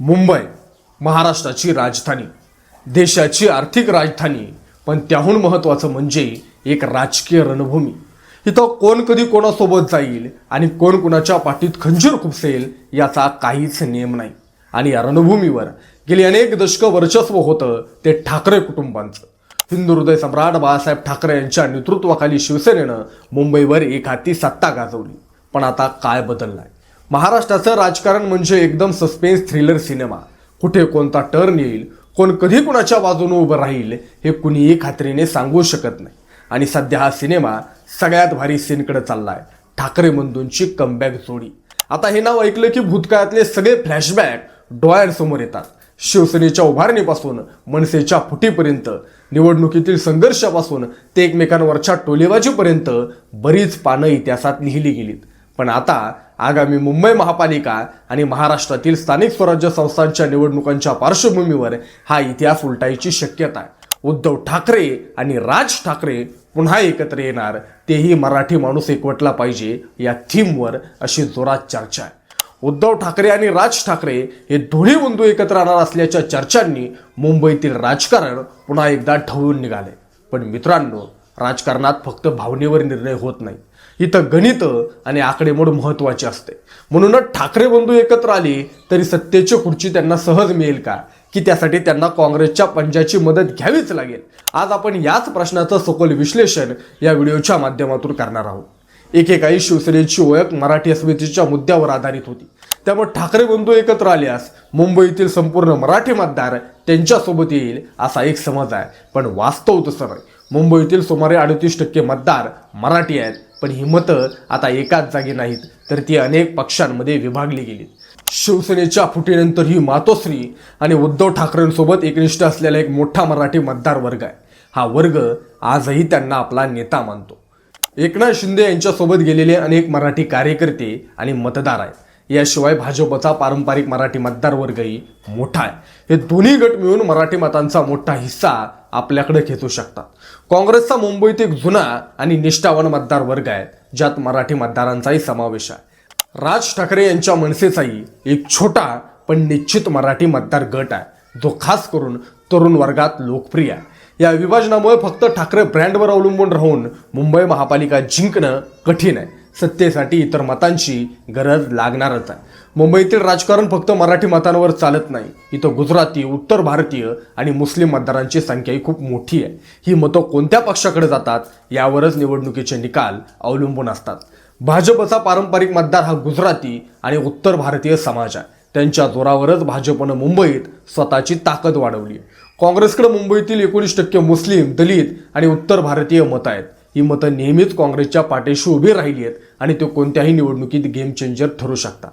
मुंबई महाराष्ट्राची राजधानी देशाची आर्थिक राजधानी पण त्याहून महत्त्वाचं म्हणजे एक राजकीय रणभूमी. इथं कोण कधी कोणासोबत जाईल आणि कोण कोणाच्या पाठीत खंजीर खुपसेल याचा काहीच नियम नाही. आणि या रणभूमीवर गेली अनेक दशकं वर्चस्व होतं ते ठाकरे कुटुंबांचं. हिंदू हृदय सम्राट बाळासाहेब ठाकरे यांच्या नेतृत्वाखाली शिवसेनेनं मुंबईवर एक हाती सत्ता गाजवली. पण आता काय बदललाय. महाराष्ट्राचं राजकारण म्हणजे एकदम सस्पेन्स थ्रिलर सिनेमा कुठे कोणता टर्न येईल कोण कधी कुणाच्या बाजूने उभं राहील हे कुणीही खात्रीने सांगू शकत नाही. आणि सध्या हा सिनेमा सगळ्यात भारी सीनकडे चाललाय. ठाकरे बंधूंची कमबॅक जोडी. आता हे नाव ऐकलं की भूतकाळातले सगळे फ्लॅशबॅक डोळ्यांसमोर येतात. शिवसेनेच्या उभारणीपासून मनसेच्या फुटीपर्यंत निवडणुकीतील संघर्षापासून ते एकमेकांवरच्या टोलेबाजीपर्यंत बरीच पानं इतिहासात लिहिली गेलीत. पण आता आगामी मुंबई महापालिका आणि महाराष्ट्रातील स्थानिक स्वराज्य संस्थांच्या निवडणुकांच्या पार्श्वभूमीवर हा इतिहास उलटायची शक्यता आहे. उद्धव ठाकरे आणि राज ठाकरे पुन्हा एकत्र येणार तेही मराठी माणूस एकवटला पाहिजे या थीमवर अशी जोरात चर्चा आहे. उद्धव ठाकरे आणि राज ठाकरे हे दोन्ही बंधू एकत्र राहणार असल्याच्या चर्चांनी मुंबईतील राजकारण पुन्हा एकदा ठवून निघाले. पण मित्रांनो राजकारणात फक्त भावनेवर निर्णय होत नाही. इथं गणित आणि आकडेमोड महत्वाची असते. म्हणूनच ठाकरे बंधू एकत्र आले तरी सत्तेची खुर्ची त्यांना सहज मिळेल का? की त्यासाठी त्यांना काँग्रेसच्या पंजाची मदत घ्यावीच लागेल? आज आपण याच प्रश्नाचं सखोल विश्लेषण या व्हिडिओच्या माध्यमातून करणार आहोत. एकेकाळी शिवसेनेची ओळख मराठी अस्मितेच्या मुद्द्यावर आधारित होती. त्यामुळे ठाकरे बंधू एकत्र आल्यास मुंबईतील संपूर्ण मराठी मतदार त्यांच्यासोबत येईल असा एक समज आहे. पण वास्तव तसं नाही मुंबईतील सुमारे अडतीस टक्के मतदार मराठी आहेत. पण ही मतं आता एकाच जागी नाहीत तर ती अनेक पक्षांमध्ये विभागली गेली शिवसेनेच्या फुटीनंतर ही मातोश्री आणि उद्धव ठाकरेंसोबत एकनिष्ठ असलेला एक मोठा मराठी मतदार वर्ग आहे. हा वर्ग आजही त्यांना आपला नेता मानतो. एकनाथ शिंदे यांच्यासोबत गेलेले अनेक मराठी कार्यकर्ते आणि मतदार आहेत. याशिवाय भाजपचा पारंपरिक मराठी मतदार वर्गही मोठा आहे. हे दोन्ही गट मिळून मराठी मतांचा मोठा हिस्सा आपल्याकडे खेचू शकतात. काँग्रेसचा मुंबईत एक जुना आणि निष्ठावान मतदार वर्ग आहे ज्यात मराठी मतदारांचाही समावेश आहे. राज ठाकरे यांच्या मनसेचाही एक छोटा पण निश्चित मराठी मतदार गट आहे. जो खास करून तरुण वर्गात लोकप्रिय आहे. या विभाजनामुळे फक्त ठाकरे ब्रँडवर अवलंबून राहून मुंबई महापालिका जिंकणं कठीण आहे. सत्तेसाठी इतर मतांची गरज लागणारच आहे. मुंबईतील राजकारण फक्त मराठी मतांवर चालत नाही. इथं गुजराती उत्तर भारतीय आणि मुस्लिम मतदारांची संख्याही खूप मोठी आहे. ही मतं कोणत्या पक्षाकडे जातात यावरच निवडणुकीचे निकाल अवलंबून असतात. भाजपचा पारंपरिक मतदार हा गुजराती आणि उत्तर भारतीय समाज आहे. त्यांच्या जोरावरच भाजपनं मुंबईत स्वतःची ताकद वाढवली आहे. काँग्रेसकडे मुंबईतील एकोणीस टक्के मुस्लिम दलित आणि उत्तर भारतीय मतं आहेत. ही मतं नेहमीच काँग्रेसच्या पाठीशी उभी राहिली आहेत आणि ते कोणत्याही निवडणुकीत गेम चेंजर ठरू शकतात.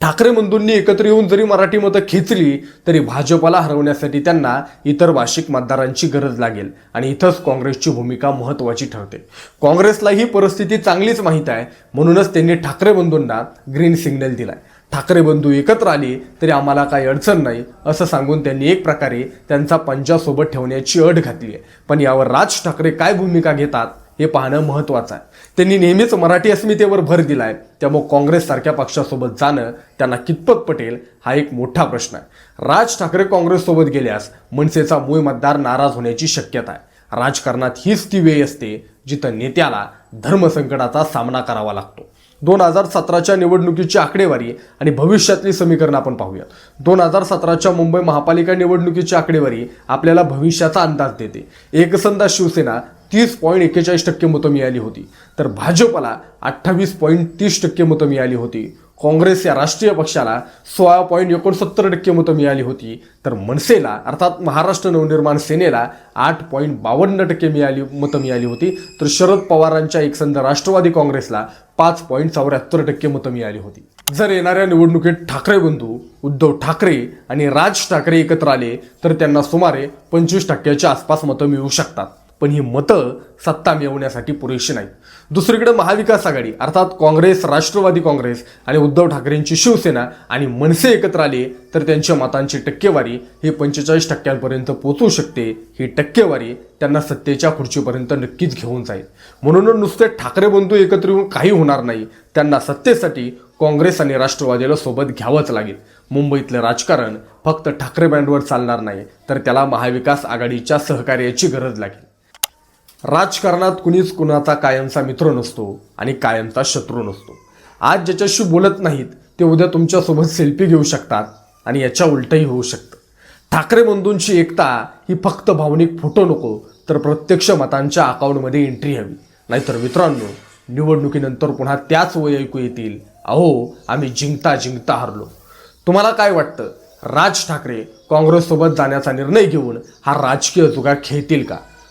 ठाकरे बंधूंनी एकत्र येऊन जरी मराठी मतं खेचली तरी भाजपला हरवण्यासाठी त्यांना इतर भाषिक मतदारांची गरज लागेल आणि इथंच काँग्रेसची भूमिका महत्त्वाची ठरते. काँग्रेसला ही परिस्थिती चांगलीच माहीत आहे म्हणूनच त्यांनी ठाकरे बंधूंना ग्रीन सिग्नल दिलाय. ठाकरे बंधू एकत्र आली तरी आम्हाला काही अडचण नाही असं सांगून त्यांनी एक प्रकारे त्यांचा पंजासोबत ठेवण्याची अट घातली आहे. पण यावर राज ठाकरे काय भूमिका घेतात हे पाहणं महत्त्वाचं आहे. त्यांनी नेहमीच मराठी अस्मितेवर भर दिलाय. त्यामुळे काँग्रेससारख्या पक्षासोबत जाणं त्यांना कितपत पटेल हा एक मोठा प्रश्न आहे. राज ठाकरे काँग्रेससोबत गेल्यास मनसेचा मूळ मतदार नाराज होण्याची शक्यता आहे. राजकारणात हीच ती वेळ असते जिथं नेत्याला धर्मसंकटाचा सामना करावा लागतो. दोन हजार सतराच्या निवडणुकीची आकडेवारी आणि भविष्यातली समीकरण आपण पाहूया दोन हजार सतराच्या मुंबई महापालिका निवडणुकीची आकडेवारी आपल्याला भविष्याचा अंदाज देते. एकसंधा शिवसेना तीस पॉईंट एक्केचाळीस टक्के मतं मिळाली होती. तर भाजपला अठ्ठावीस पॉईंट तीस टक्के मतं मिळाली होती. काँग्रेस या राष्ट्रीय पक्षाला सोळा पॉईंट एकोणसत्तर टक्के मतं मिळाली होती. तर मनसेला अर्थात महाराष्ट्र नवनिर्माण सेनेला आठ पॉईंट बावन्न टक्के मिळाली मतं मिळाली होती. तर शरद पवारांच्या एकसंध राष्ट्रवादी काँग्रेसला पाच पॉईंट चौऱ्याहत्तर टक्के मतं मिळाली होती. जर येणाऱ्या निवडणुकीत ठाकरे बंधू उद्धव ठाकरे आणि राज ठाकरे एकत्र आले तर त्यांना सुमारे पंचवीस टक्क्याच्या आसपास मतं मिळू शकतात. पण ही मतं सत्ता मिळवण्यासाठी पुरेशी नाहीत. दुसरीकडे महाविकास आघाडी अर्थात काँग्रेस राष्ट्रवादी काँग्रेस आणि उद्धव ठाकरेंची शिवसेना आणि मनसे एकत्र आले तर त्यांच्या मतांची टक्केवारी ही पंचेचाळीस टक्क्यांपर्यंत पोहोचू शकते. ही टक्केवारी त्यांना सत्तेच्या खुर्चीपर्यंत नक्कीच घेऊन जाईल. म्हणून नुसते ठाकरे बंधू एकत्र येऊन काही होणार नाही. त्यांना सत्तेसाठी काँग्रेस आणि राष्ट्रवादीला सोबत घ्यावंच लागेल. मुंबईतलं राजकारण फक्त ठाकरे बँडवर चालणार नाही तर त्याला महाविकास आघाडीच्या सहकार्याची गरज लागेल. राजकारणात कुणीच कुणाचा कायमचा मित्र नसतो आणि कायमचा शत्रू नसतो. आज ज्याच्याशी बोलत नाहीत ते उद्या तुमच्यासोबत सेल्फी घेऊ शकतात आणि याच्या उलटही होऊ शकतं. ठाकरे बंधूंची एकता ही फक्त भावनिक फोटो नको तर प्रत्यक्ष मतांच्या अकाउंटमध्ये एंट्री हवी. नाहीतर मित्रांनो निवडणुकीनंतर पुन्हा त्याच वय ऐकू येतील. अहो आम्ही जिंकता जिंकता हरलो. तुम्हाला काय वाटतं? राज ठाकरे काँग्रेससोबत जाण्याचा निर्णय घेऊन हा राजकीय जुगार खेळतील का?